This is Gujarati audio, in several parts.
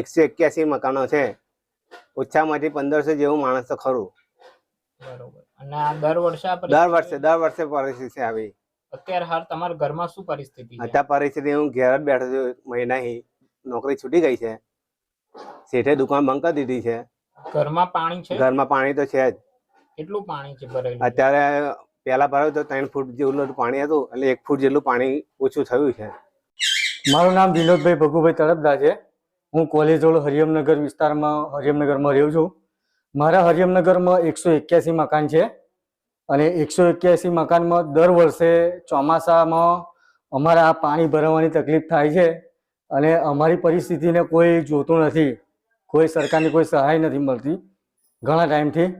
એકસો એક્યાસી મકાનો છે. ઓછામાંથી પંદરસો જેવું માણસ તો ખરું. બરોબર. અને આ દર વર્ષે આ દર વર્ષે દર વર્ષે પરિસ્થિતિ આવી. અત્યારે હાલ તમારા ઘરમાં શું પરિસ્થિતિ અત્યારે પરિસ્થિતિ હું ઘેર જ બેઠો છું. મહિના મહિનાથી નોકરી છૂટી ગઈ છે. શેઠે દુકાન બંધ કરી દીધી છે. ઘરમાં પાણી છે? ઘરમાં પાણી તો છે જ. કેટલું પાણી છે ભરેલું? અત્યારે પહેલા ભરાયું તો ત્રણ ફૂટ જેટલું પાણી હતું. એટલે એક ફૂટ જેટલું પાણી ઓછું થયું છે. મારું નામ વિનોદભાઈ ભગુભાઈ તળપદા છે. હું કોલેજ રોડ હરિયમનગર વિસ્તારમાં, હરિયમનગરમાં રહું છું. મારા હરિયમનગરમાં એકસો એક્યાસી મકાન છે અને એકસો એક્યાસી મકાનમાં દર વર્ષે ચોમાસામાં અમારા આ પાણી ભરાવાની તકલીફ થાય છે અને અમારી પરિસ્થિતિને કોઈ જોતું નથી. કોઈ સરકારની કોઈ સહાય નથી મળતી ઘણા ટાઈમથી.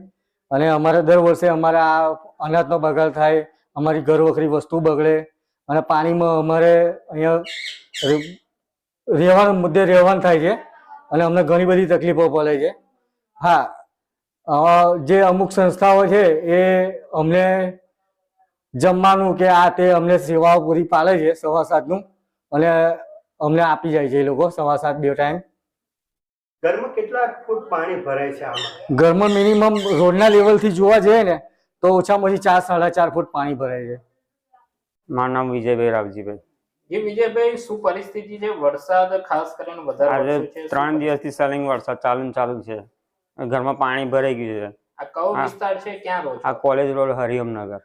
અને અમારે દર વર્ષે અમારા આ અનાજનો બગાડ થાય, અમારી ઘર વખરી વસ્તુ બગડે અને પાણીમાં અમારે અહીંયા રહેવાનું મુદ્દે રહેવાનું થાય છે. અને અમને ઘણી બધી તકલીફો પડે છે. હા જે અમુક સંસ્થાઓ છે એ અમને જમવાનું કે આ તે અમને સેવાઓ પૂરી પાડે છે સવા સાતનું. અને અમને આપી જાય છે એ લોકો સવા સાત બે ટાઈમ. ઘરમાં કેટલા ફૂટ પાણી ભરાય છે આમાં? ઘરમાં મિનિમમ રોડના લેવલથી જોવા જઈએ ને તો ઓછામાં ઓછી ચાર સાડા ચાર ફૂટ પાણી ભરાય છે. મારું નામ વિજયભાઈ રાવજીભાઈ. જે વિજયભાઈ શું પરિસ્થિતિ છે? વરસાદ ખાસ કરીને વધારે છે ત્રણ દિવસથી સલિંગ વરસાદ ચાલુ ચાલુ છે. ઘરમાં પાણી ભરાઈ ગયું છે. આ કયો વિસ્તાર છે? ક્યાં રહો આ કોલેજ રોડ હરિયમનગર.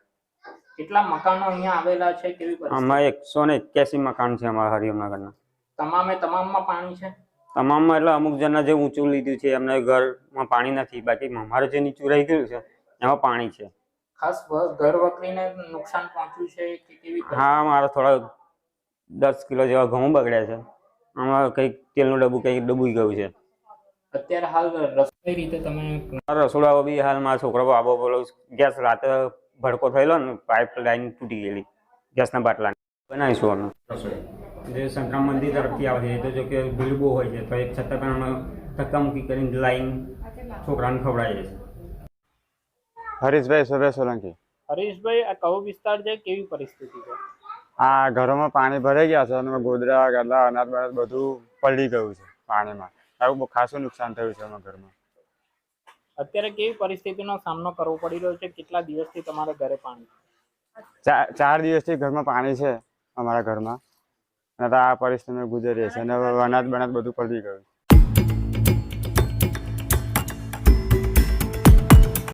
કેટલા મકાનો અહીંયા આવેલા છે? કેવી પરિસ્થિતિ? આમાં એકસો ને એક્યાસી મકાન છે અમારા હરિયમનગરના. તમામે તમામમાં પાણી છે? તમામમાં એટલે અમુક જણના જે ઊંચું લીધું છે એમને ઘરમાં પાણી નથી. બાકી અમારે જે નીચું રહી ગયું છે એમાં પાણી છે. ખાસ ઘર વકરીને નુકસાન પહોંચ્યું છે કે કેવી હા મારા થોડા દસ કિલો જેવા ઘઉં બગડ્યા છે. આમાં કંઈક તેલનું ડબ્બું કંઈક ડૂબી ગયું છે. અત્યારે હાલ રસોઈ રીતે તમે રસોડાઓ બી હાલ છોકરો આબો બોલો ગેસ રાતે ભડકો થયેલો ને પાઇપ લાઈન તૂટી ગયેલી ગેસના બાટલા બનાવીશું અમે. જે સંક્રમ મંદિર તરફથી આવે છે તો જો કે ભીડ બહુ હોય છે તો એક છતાં પણ અમે ધક્કા કરીને લાઈન છોકરાને ખવડાવીએ છીએ. હરીશભાઈ સુરેશ સોલંકી. હરીશભાઈ આ કયો વિસ્તાર છે? કેવી પરિસ્થિતિ છે? આ ઘરોમાં પાણી ભરાઈ ગયા છે અને ગોદરા ગાદલા અનાજ બનાજ બધું પલળી ગયું છે પાણીમાં. આવું બહુ ખાસું નુકસાન થયું છે અમારા ઘરમાં. અત્યારે કેવી પરિસ્થિતિનો સામનો કરવો પડી રહ્યો છે? કેટલા દિવસથી તમારા ઘરે પાણી ચાર ચાર દિવસથી ઘરમાં પાણી છે અમારા ઘરમાં. અને આ પરિસ્થિતિમાં ગુજરીએ છીએ અને અનાજ બનાજ બધું પલળી ગયું